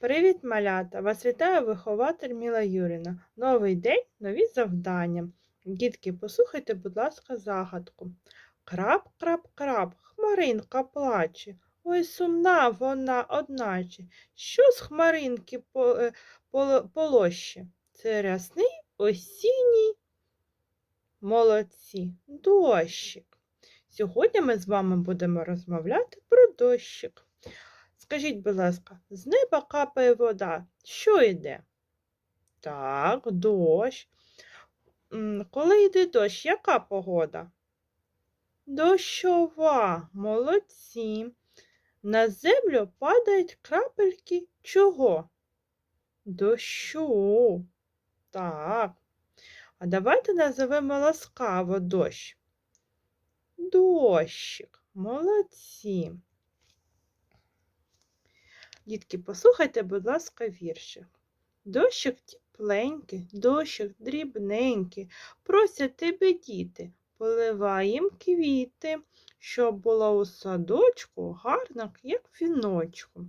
Привіт, малята! Вас вітає вихователь Міла Юріна. Новий день, нові завдання. Дітки, послухайте, будь ласка, загадку. Крап, крап, крап, хмаринка плаче. Ой, сумна вона, одначе. Що з хмаринки е, полоще? Це рясний осінній молодці, дощик. Сьогодні ми з вами будемо розмовляти про дощик. Скажіть, будь ласка, з неба капає вода. Що йде? Так, дощ. Коли йде дощ, яка погода? Дощова, молодці. На землю падають крапельки чого? Дощу. Так. А давайте називемо ласкаво дощ. Дощик. Молодці. Дітки, послухайте, будь ласка, віршик. Дощик тепленький, дощик дрібненький, просять тебе діти, поливай квіти, щоб було у садочку гарно, як віночку.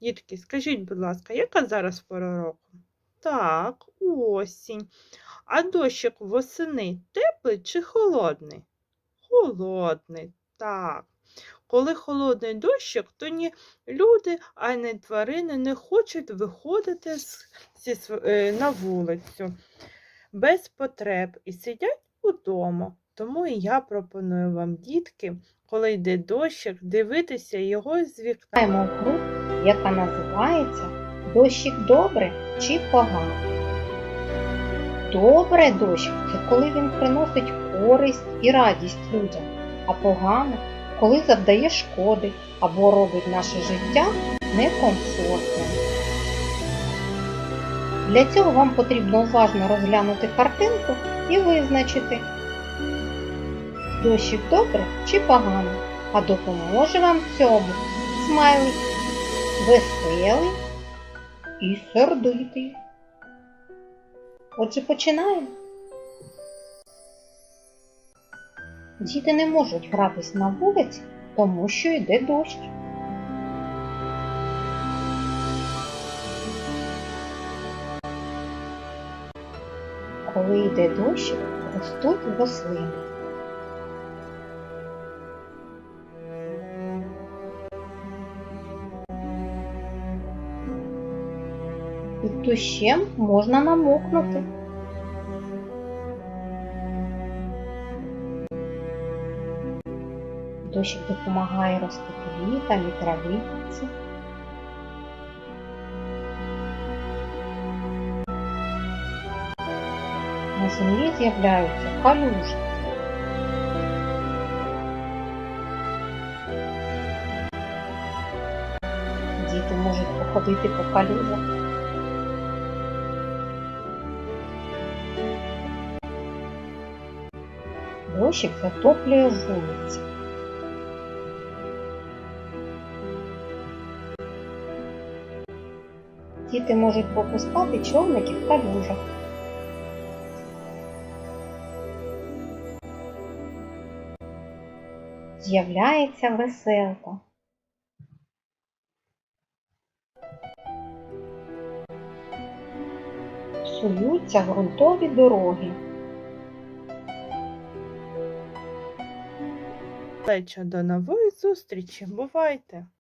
Дітки, скажіть, будь ласка, яка зараз пора року? Так, осінь. А дощик восени теплий чи холодний? Холодний, так. Коли холодний дощик, то ні люди, а ні тварини не хочуть виходити е, на вулицю без потреб і сидять удома. Тому і я пропоную вам, дітки, коли йде дощик, дивитися його з вікна. Граємо в гру, яка називається Дощик добре чи погано. Добре дощик це коли він приносить користь і радість людям, а погано, коли завдає шкоди або робить наше життя некомфортним. Для цього вам потрібно уважно розглянути картинку і визначити, дощик добре чи погано, а допоможе вам цьому смайлик веселий і сердитий. Отже, починаємо. Діти не можуть гратись на вулиці, тому що йде дощ. Коли йде дощ, ростуть рослини. Під дощем можна намокнути. Дощик допомагає рости квітам і травиці. На землі з'являються калюжі. Діти можуть походити по калюжах. Дощик затоплює вулиці. Діти можуть попускати човники в калюжах. З'являється веселка. Псуються ґрунтові дороги. Леча, до нової зустрічі. Бувайте!